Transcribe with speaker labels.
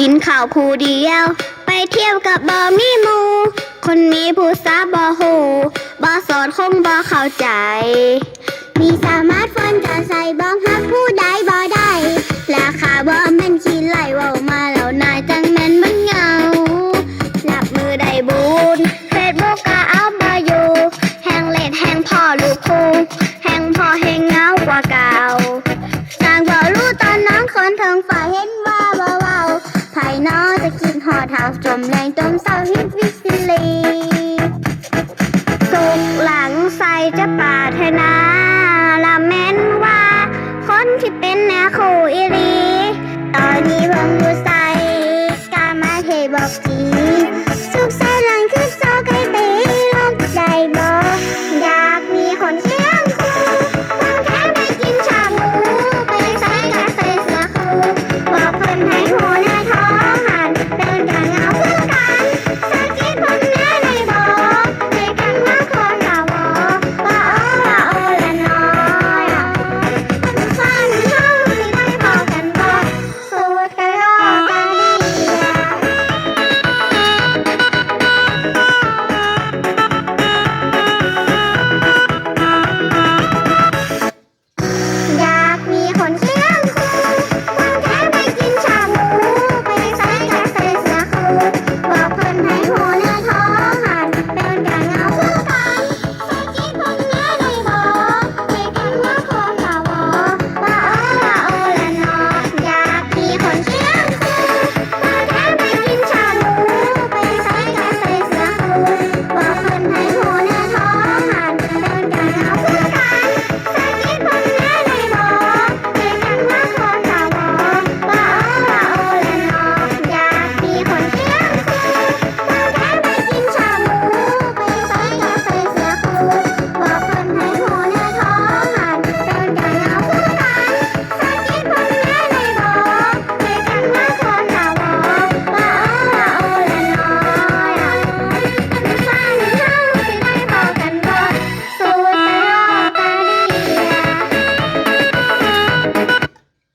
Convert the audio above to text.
Speaker 1: กินข้าวผู้เดียว ไปเที่ยวกับบอมีมู คนมีผู้สาบอหูบอสอนคงบอเข้าใจ มีสามารถฟนจะใส่บ้องฮักผู้ใดบอได้ราคาบอมันขี้ไหลว่ามาแล้วนายจังแมนมันเงาหลับมือได้บุญเฟซบุ๊กก็เอาบออยู่ แหงเล็ดแหงพ่อลูกคู่ ลมแรงจมเสาฮิตวิสลีสุกหลังใสจะปาดในาละแม้นว่า คนที่เป็นแนวคู่อีรี ตอนนี้เพิ่งอยู่ใสกามาเทบอกจี